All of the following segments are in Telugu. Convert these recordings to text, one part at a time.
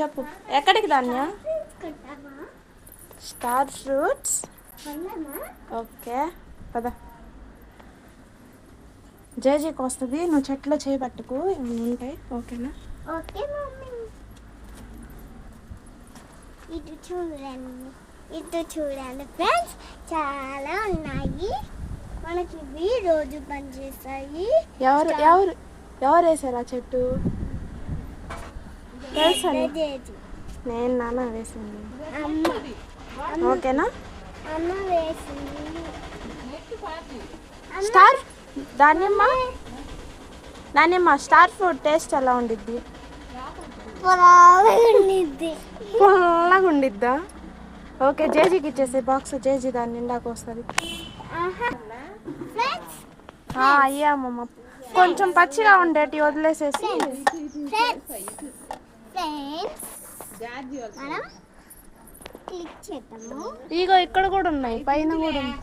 చెప్పు. ఎక్కడికి ధాన్య? కొంటామా స్టార్ ఫ్రూట్స్? ఓకే. పద. జేజీకి వస్తుంది నువ్వు చెట్లో చేయబట్టుకు ఇవి ఉంటాయి ఓకేనా? ఓకే ఇటు చూడండి. ఇటు చూడండి. ఫ్రెండ్స్ చాలా ఉన్నాయి. మనకి ఇవి రోజు పనిచేస్తాయి. ఎవరు ఎవరు ఎవరు వేసారు ఆ చెట్టు? తెలుసా నేను నాన్న వేసింది. ఓకేనా స్టార్ దానిమ్మ దానిమ్మ స్టార్ ఫ్రూట్ టేస్ట్ ఎలా ఉండిద్ది? పుల్లగా ఉండిద్దా? ఓకే జేజీకి ఇచ్చేసి బాక్స్. జేజీ దాని నిండాకు వస్తుంది. అయ్యామమ్మ కొంచెం పచ్చిగా ఉండేటి వదిలేసేసి. ఫ్రెండ్స్ ఫ్రెండ్స్ మనం క్లిక్ చేద్దాము. ఇగో ఇక్కడ కూడా ఉన్నాయి పైన కూడా ఉన్నాయి.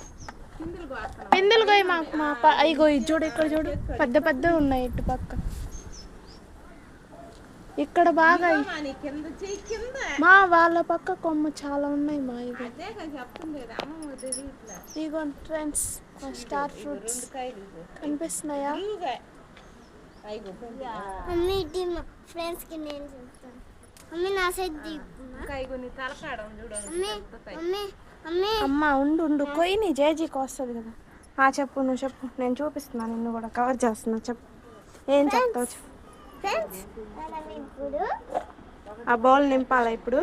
పిందులు పోయి మాకు మా ఇగో ఇది చూడు ఇక్కడ చూడు. పెద్ద పెద్ద ఉన్నాయి ఇటు పక్క. ఇక్కడ బాగా మా వాళ్ళ పక్క కొమ్మ చాలా ఉన్నాయి మా తెలియట్లే. ఇగో ఫ్రెండ్స్ స్టార్ ఫ్రూట్స్ కనిపిస్తున్నాయా. మమ్మీ ఇది మా ఫ్రెండ్స్కి నేను చెప్తాను. మమ్మీ నా సైడ్ దీపమా ఇంకా ఇగో నీ తలకాడం చూడు మమ్మీ మమ్మీ మమ్మీ. అమ్మ ఉండు ఉండు. కొయ్యి నీ జేజీకి వస్తుంది కదా. ఆ చెప్పు నువ్వు చెప్పు. నేను చూపిస్తున్నాను నిన్ను కూడా కవర్ చేస్తున్నా. చెప్పు. ఏం చెప్తావు చెప్పు. ఫ్రెండ్స్ మనం ఇప్పుడు ఆ బౌల్ నింపాలా ఇప్పుడు?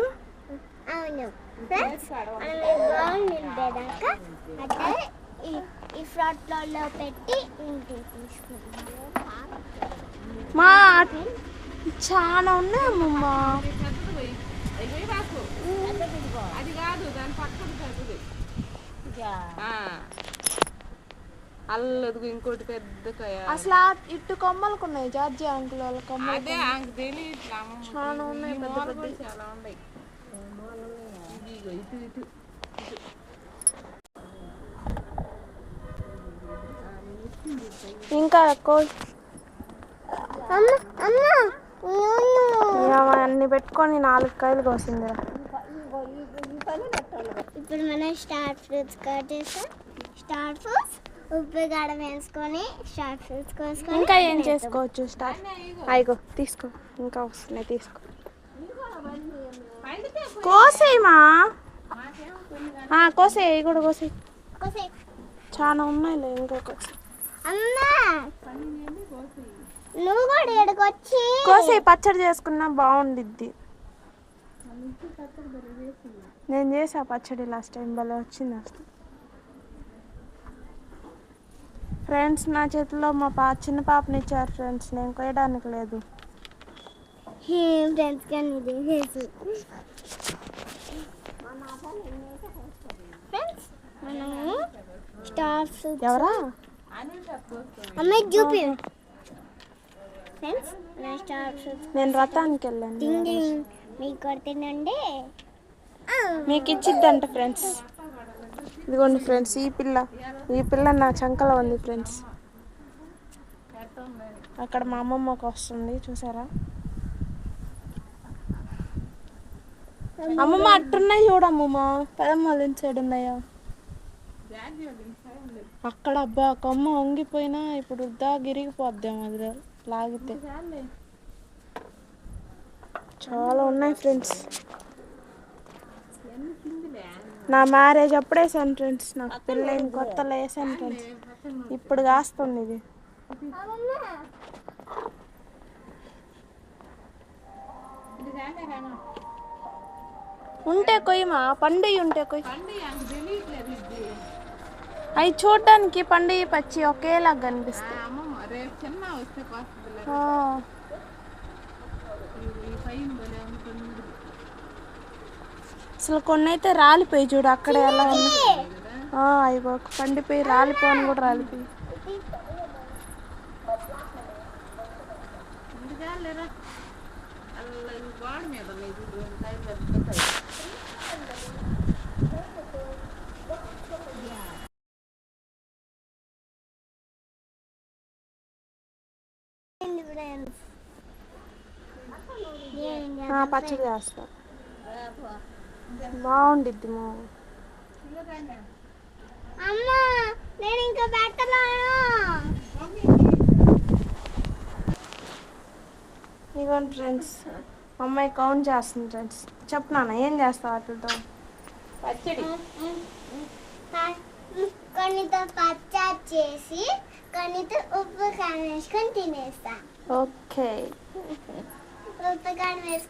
అవును. ఫ్రెండ్స్ మనం ఈ బౌల్ నింపేదాకా అంటే ఈ ఫ్రాట్లో పెట్టి మా చాలా ఉన్నాయి అమ్మమ్మ. అది కాదు దాని పక్కన పెద్దది ఆ. అల్లదిగో ఇంకోటి పెద్ద కాయ. అసలు ఆ ఇట్టు కొమ్మలకు ఉన్నాయి జార్జి అంకుల్ వాళ్ళ కొమ్మలు అదే చాలా ఉన్నాయి పెద్ద పెద్ద. చాలా ఉన్నాయి. ఇదిగో ఇటు ఇటు. ఇంకా అన్ని పెట్టుకొని నాలుగు కాయలు కోసిందిరా ఇప్పుడు మనం స్టార్ ఫ్రూట్స్ కట్ చేస్తాం స్టార్ ఫ్రూట్స్ ఉప్పు కాడ వేసుకొని స్టార్ ఫ్రూట్స్ కోసుకొని ఇంకా ఏం చేసుకోవచ్చు? స్టార్ట్. అయిగో తీసుకో. ఇంకా వస్తున్నాయి తీసుకో. కోసేయమా కోసేయి కూడా కోసేయి. కోసే చాలా ఉన్నాయిలే ఇంకొక. అమ్మా. నువ్వు కూడా కోసేయి పచ్చడి చేసుకున్నా బాగుండిద్ది. నేను చేసా పచ్చడి లాస్ట్ టైం భలే వచ్చింది అసలు. ఫ్రెండ్స్ నా చేతిలో మా పా చిన్న పాపని ఇచ్చారు ఫ్రెండ్స్ నేను కోయడానికి లేదు. ఫ్రెండ్స్ ఎవరా? అమ్మాయి చూపి ఫ్రెండ్స్. నేను రథానికి వెళ్ళాను. డింగ్ డింగ్. మీకు కొడుతుందండి మీకు ఇచ్చిద్దంట ఫ్రెండ్స్ ఇదిగోండి ఫ్రెండ్స్ ఈ పిల్ల. ఈ పిల్ల నా చంకలో ఉంది ఫ్రెండ్స్ అక్కడ మా అమ్మమ్మకి వస్తుంది చూసారా? అమ్మమ్మ అట్టున్నాయి చూడమ్మమ్మ పదమ్మలు సైడ్ ఉన్నాయా అక్కడ అబ్బా కొమ్మ వంగిపోయినా ఇప్పుడు వృద్ధా గిరిగిపోద్దాం అది లాగితే. చాలా ఉన్నాయి ఫ్రెండ్స్ నా మ్యారేజ్ అప్పుడే ఫ్రెండ్స్ నాకు పెళ్ళైన కొత్తలో వేసాను ఫ్రెండ్స్ ఇప్పుడు కాస్తుంది ఇది. ఉంటే కొయ్యమా? పండుగ ఉంటే కొయ్యి పండు ఆమెకు తెలియట్లేదు ఇది అవి చూడడానికి పండుగ పచ్చి ఒకేలాగా కనిపిస్తాయి. అసలు కొన్ని అయితే రాలిపోయి చూడు అక్కడ ఎలా ఇగో ఒక పండిపోయి రాలిపోని కూడా రాలిపోయి. మీద ఉన్నాయి చూడు కాయ పెద్ద కాయ ఫ్రెండ్స్ పచ్చడి చేస్తా. బాగుండిద్ది మా అమ్మా నేను ఇంకా పెట్టలేను. ఇదిగోండి ఫ్రెండ్స్ అమ్మాయి కౌంట్ చేస్తుంది ఫ్రెండ్స్. చెప్పు నాన్న ఏం చేస్తావు వాటితో? పచ్చడి. కొన్నితో పచ్చడి చేసి కొన్నితో ఉప్పు కారం వేసుకొని తినేస్తా ఓకే ఉప్పు కారం వేసుకొని